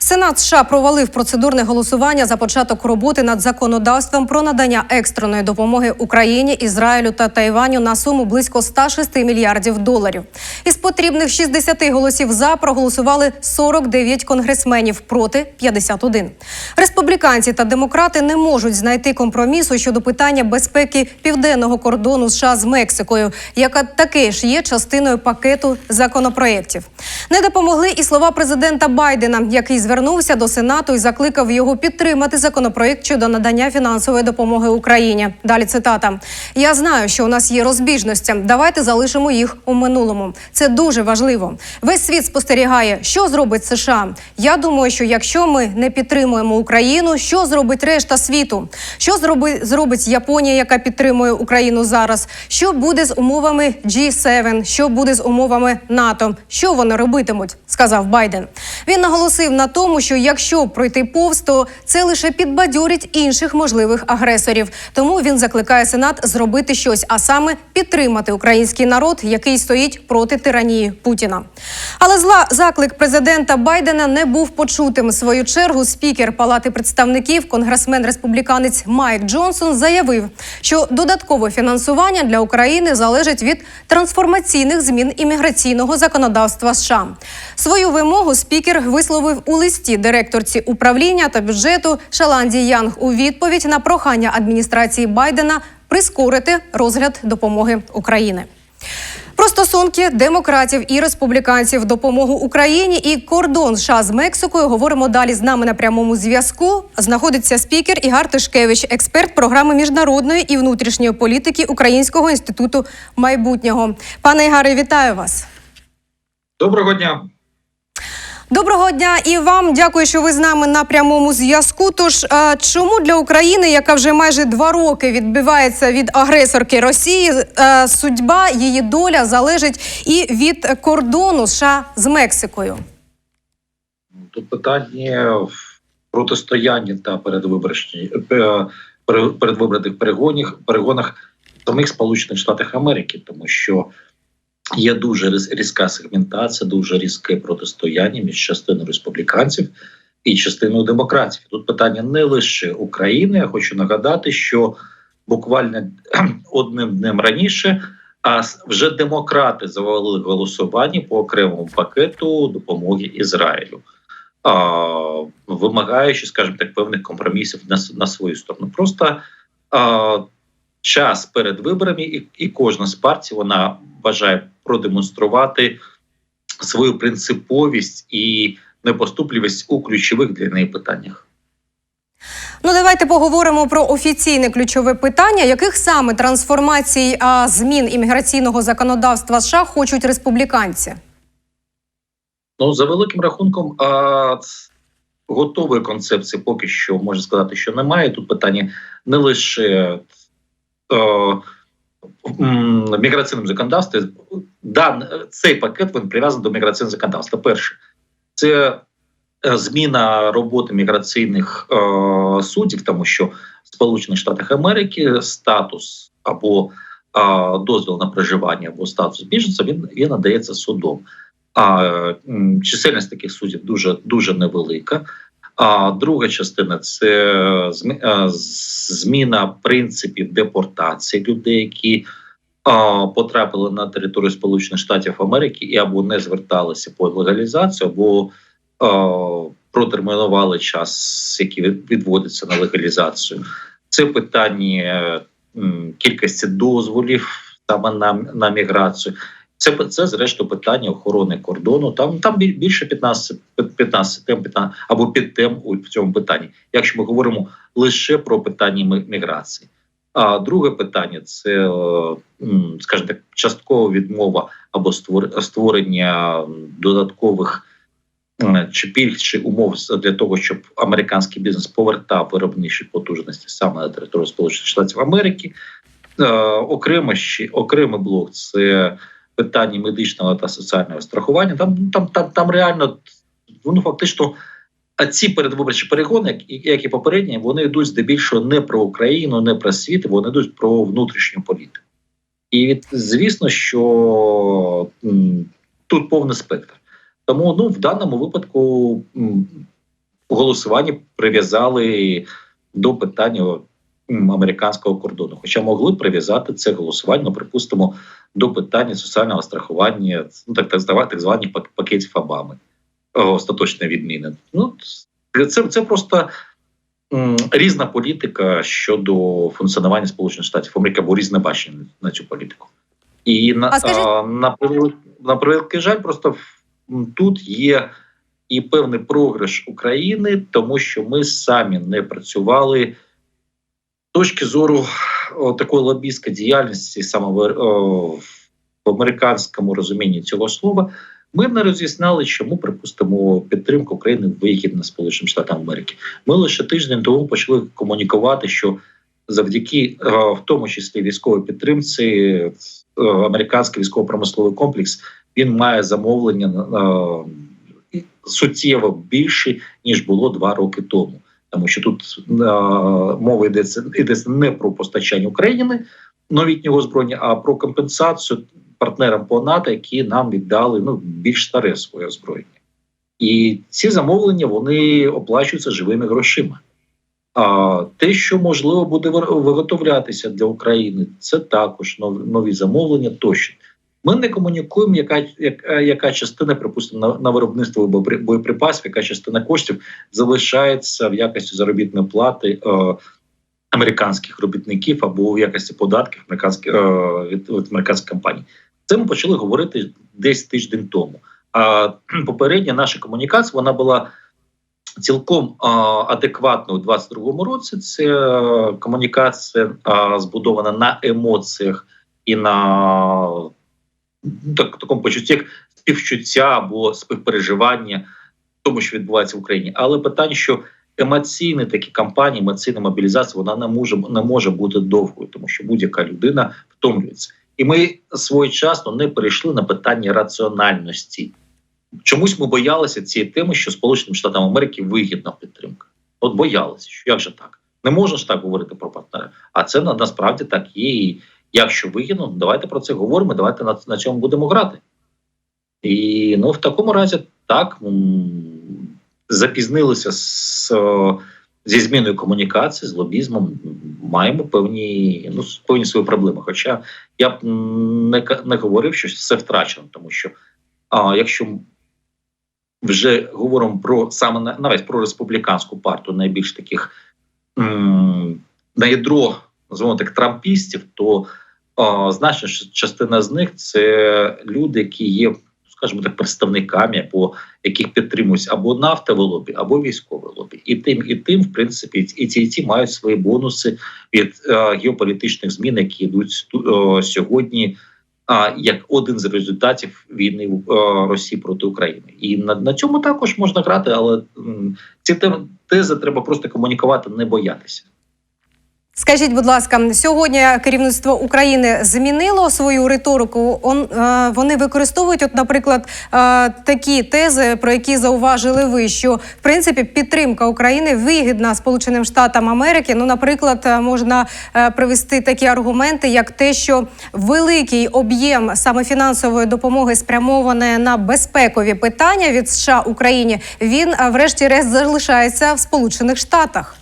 Сенат США провалив процедурне голосування за початок роботи над законодавством про надання екстреної допомоги Україні, Ізраїлю та Тайваню на суму близько 106 мільярдів доларів. Із потрібних 60 голосів за проголосували 49 конгресменів проти 51. Республіканці та демократи не можуть знайти компромісу щодо питання безпеки південного кордону США з Мексикою, яка таки ж є частиною пакету законопроєктів. Не допомогли і слова президента Байдена, який звернувся до Сенату і закликав його підтримати законопроєкт щодо надання фінансової допомоги Україні. Далі цитата: Я знаю, що у нас є розбіжності. Давайте залишимо їх у минулому. Це дуже важливо. Весь світ спостерігає, що зробить США. Я думаю, що якщо ми не підтримуємо Україну, що зробить решта світу? Що зроби, зробить Японія, яка підтримує Україну зараз? Що буде з умовами G7? Що буде з умовами НАТО? Що вони робитимуть? сказав Байден. Він наголосив на тому, що якщо пройти повз, то це лише підбадьорить інших можливих агресорів. Тому він закликає Сенат зробити щось, а саме підтримати український народ, який стоїть проти тиранії Путіна. Але зла заклик президента Байдена не був почутим. Свою чергу спікер Палати представників, конгресмен республіканець Майк Джонсон, заявив, що додаткове фінансування для України залежить від трансформаційних змін імміграційного законодавства США. Свою вимогу спікер висловив у листі директорці управління та бюджету Шаланді Янг у відповідь на прохання адміністрації Байдена прискорити розгляд допомоги України. Про стосунки демократів і республіканців, допомогу Україні і кордон США з Мексикою говоримо далі. З нами на прямому зв'язку знаходиться спікер Ігар Тишкевич, експерт програми міжнародної і внутрішньої політики Українського інституту майбутнього. Пане Ігаре, вітаю вас. Доброго дня. Доброго дня і вам дякую, що ви з нами на прямому зв'язку. Тож е, чому для України, яка вже майже два роки відбивається від агресорки Росії, е, судьба її доля залежить і від кордону США з Мексикою? Тут питання в протистоянні та передвиборчні е, пере- передвиборних перегонах самих Сполучених Штатів Америки, тому що є дуже різ- різка сегментація, дуже різке протистояння між частиною республіканців і частиною демократів. Тут питання не лише України. Я хочу нагадати, що буквально одним днем раніше. А вже демократи завалили голосування по окремому пакету допомоги Ізраїлю, а, вимагаючи, скажімо так, певних компромісів на, на свою сторону. Просто а, час перед виборами, і, і кожна з партій вона бажає продемонструвати свою принциповість і непоступливість у ключових для неї питаннях. Ну, давайте поговоримо про офіційне ключове питання, яких саме трансформацій а, змін імміграційного законодавства США хочуть республіканці. Ну, за великим рахунком, а, готової концепції поки що можна сказати, що немає. Тут питання не лише м, міграційним законодавством. Да, цей пакет він прив'язаний до міграційного законодавства. Перше, це е, зміна роботи міграційних е, суддів, тому що в Сполучених Штатах Америки статус або е, дозвіл на проживання або статус біженця він, він надається судом. А чисельність таких суддів дуже дуже невелика. А друга частина це е, зміна принципів депортації людей, які потрапили на територію Сполучених Штатів Америки і або не зверталися по легалізацію, або протермінували час, який відводиться на легалізацію. Це питання кількості дозволів саме на, на міграцію. Це це зрештою питання охорони кордону. Там там біль- більше 15, 15 тем 15, або підтем у цьому питанні. Якщо ми говоримо лише про питання міграції. А друге питання це, е, скажімо так, часткова відмова або створення додаткових чи пільг чи умов для того, щоб американський бізнес повертав виробничі потужності саме на територію Сполучених Штатів Америки. Е, окремо ще окремий блок це питання медичного та соціального страхування. Там там там, там реально ну фактично. А ці передвиборчі перегони, як і попередні, вони йдуть здебільшого не про Україну, не про світ, вони йдуть про внутрішню політику. І від звісно, що м, тут повний спектр. Тому ну в даному випадку м, голосування прив'язали до питання м, американського кордону. Хоча могли прив'язати це голосування, ну, припустимо, до питання соціального страхування, ну так, так пак- пакетів Обами, о, остаточної відміни. Ну це, це просто різна політика щодо функціонування Сполучених Штатів Америки або різне бачення на цю політику. І на, А скажіть- на, на превеликий жаль, просто тут є і певний програш України, тому що ми самі не працювали з точки зору такої лобістської діяльності, саме в, о, в американському розумінні цього слова. Ми не роз'ясняли, чому припустимо підтримка України вигідна Сполученим Штатам Америки. Ми лише тиждень тому почали комунікувати, що завдяки е, в тому числі військовій підтримці, е, американський військово-промисловий комплекс він має замовлення е, суттєво більше ніж було два роки тому. Тому що тут е, мова йдеться йдеться не про постачання України новітнього озброєння, а про компенсацію партнерам по НАТО, які нам віддали ну більш старе своє озброєння. І ці замовлення вони оплачуються живими грошима. А те, що можливо буде виготовлятися для України, це також нові замовлення тощо. Ми не комунікуємо, яка, яка, яка частина, припустимо, на, на виробництво боєприпасів, яка частина коштів залишається в якості заробітної плати е, американських робітників або в якості податків американських е, від, від американських компаній. Це ми почали говорити десь тиждень тому. А попередня наша комунікація вона була цілком а, адекватною у 22-му році. Це е, комунікація а, збудована на емоціях і на так, такому почутті як співчуття або співпереживання тому, що відбувається в Україні. Але питання, що емоційні такі кампанії, емоційна мобілізація, вона не може не може бути довгою, тому що будь-яка людина втомлюється. І ми своєчасно не перейшли на питання раціональності. Чомусь ми боялися цієї теми, що Сполученим Штатам Америки вигідна підтримка. От боялися, що як же так? Не можна ж так говорити про партнера. А це насправді так є. І якщо вигідно, давайте про це говоримо, давайте на, на цьому будемо грати. І ну, в такому разі так запізнилися з, зі зміною комунікації, з лобізмом. Маємо певні, ну, певні свої проблеми. Хоча я б не, не говорив, що все втрачено, тому що а, якщо вже говоримо про саме навіть про республіканську партію, найбільш таких м, на ядро, називаємо так, трампістів, то а, значна частина з них це люди, які є, скажімо так, представниками або яких підтримують або нафтове лобі, або військове лобі. І тим, і тим, в принципі, і ці, і ці мають свої бонуси від е, геополітичних змін, які йдуть е, сьогодні. А як один з результатів війни е, Росії проти України, і на, на цьому також можна грати, але ці тези треба просто комунікувати, не боятися. Скажіть, будь ласка, сьогодні керівництво України змінило свою риторику. Он, е, вони використовують, от, наприклад, е, такі тези, про які зауважили ви, що в принципі підтримка України вигідна Сполученим Штатам Америки. Ну, наприклад, е, можна привести такі аргументи, як те, що великий об'єм саме фінансової допомоги спрямований на безпекові питання від США Україні, він врешті-решт залишається в Сполучених Штатах.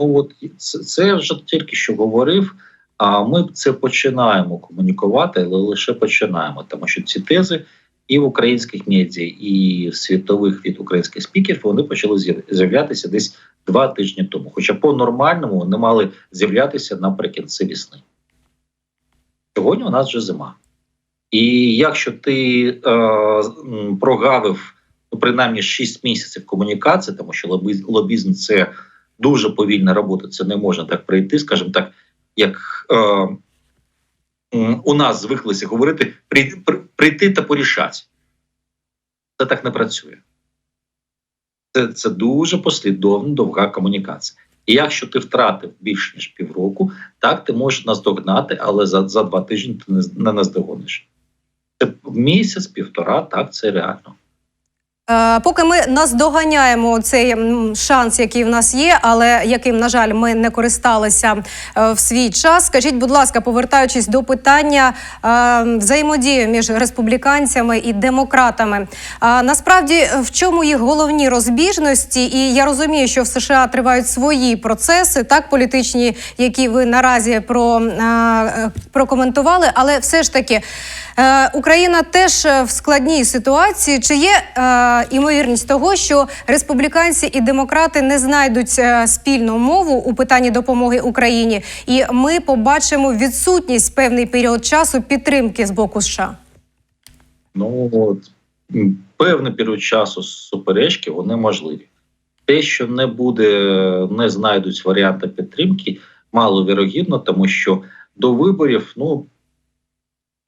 Ну от це, вже тільки що говорив. А ми це починаємо комунікувати, але лише починаємо, тому що ці тези і в українських медіа, і світових від українських спікерів вони почали з'яв- з'являтися десь два тижні тому. Хоча по-нормальному вони мали з'являтися наприкінці весни. Сьогодні у нас вже зима. І якщо ти е, прогавив ну, принаймні 6 місяців комунікації, тому що лобі- лобізм це дуже повільна робота. Це не можна так прийти, скажімо так, як е, у нас звиклися говорити: прийти, при- прийти та порішати. Це так не працює. Це, це дуже послідовна довга комунікація. І якщо ти втратив більш ніж півроку, так ти можеш наздогнати, але за, за два тижні ти не, не наздогониш. Це місяць, півтора, так це реально. Е, Поки ми наздоганяємо цей шанс, який в нас є, але яким, на жаль, ми не користалися е, в свій час. Скажіть, будь ласка, повертаючись до питання е, взаємодії між республіканцями і демократами, насправді в чому їх головні розбіжності? І я розумію, що в США тривають свої процеси, так політичні, які ви наразі про, прокоментували, але все ж таки. Україна теж в складній ситуації. Чи є імовірність того, що республіканці і демократи не знайдуть е, спільну мову у питанні допомоги Україні, і ми побачимо відсутність певний період часу підтримки з боку США? Ну от, певний період часу суперечки вони можливі. Те, що не буде, не знайдуть варіанти підтримки, маловірогідно, тому що до виборів ну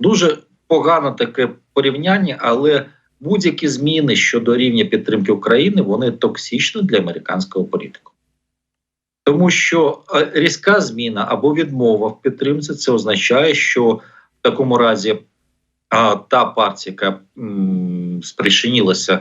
дуже погане таке порівняння, але будь-які зміни щодо рівня підтримки України вони токсичні для американського політику. Тому що е, різка зміна або відмова в підтримці це означає, що в такому разі а, та партія, яка спричинилася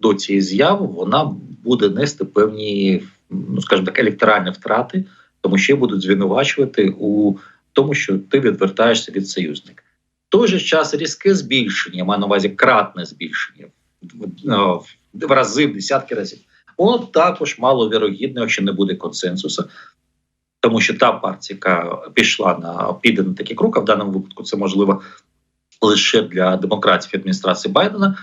до цієї зяви, вона буде нести певні, ну скажімо так, електоральні втрати, тому що її будуть звинувачувати у тому, що ти відвертаєшся від союзника. Той же час різке збільшення, маю на увазі кратне збільшення в, в, рази, в десятки разів. Воно також маловірогідне, якщо не буде консенсусу, тому що та партія, яка пішла на піде на такий крок, а в даному випадку це можливо лише для демократів адміністрації Байдена.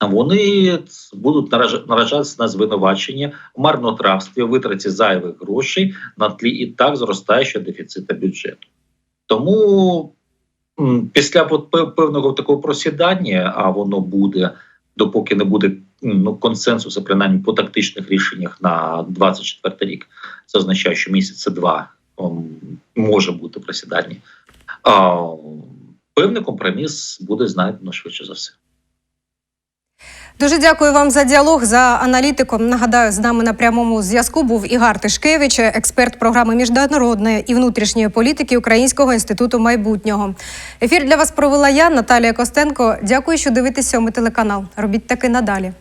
Вони будуть наража- наражатися на звинувачення в марнотравстві, витраті зайвих грошей на тлі і так зростаючого дефіциту бюджету. Тому після певного такого просідання, а воно буде, допоки не буде ну, консенсусу, принаймні по тактичних рішеннях на 24 рік, це означає, що місяця два може бути просідання. А, певний компроміс буде знайдено швидше за все. Дуже дякую вам за діалог за аналітиком. Нагадаю, з нами на прямому зв'язку був Ігар Тишкевич, експерт програми міжнародної і внутрішньої політики Українського інституту майбутнього. Ефір для вас провела я, Наталія Костенко. Дякую, що дивитесь сьомий телеканал. Робіть таки надалі.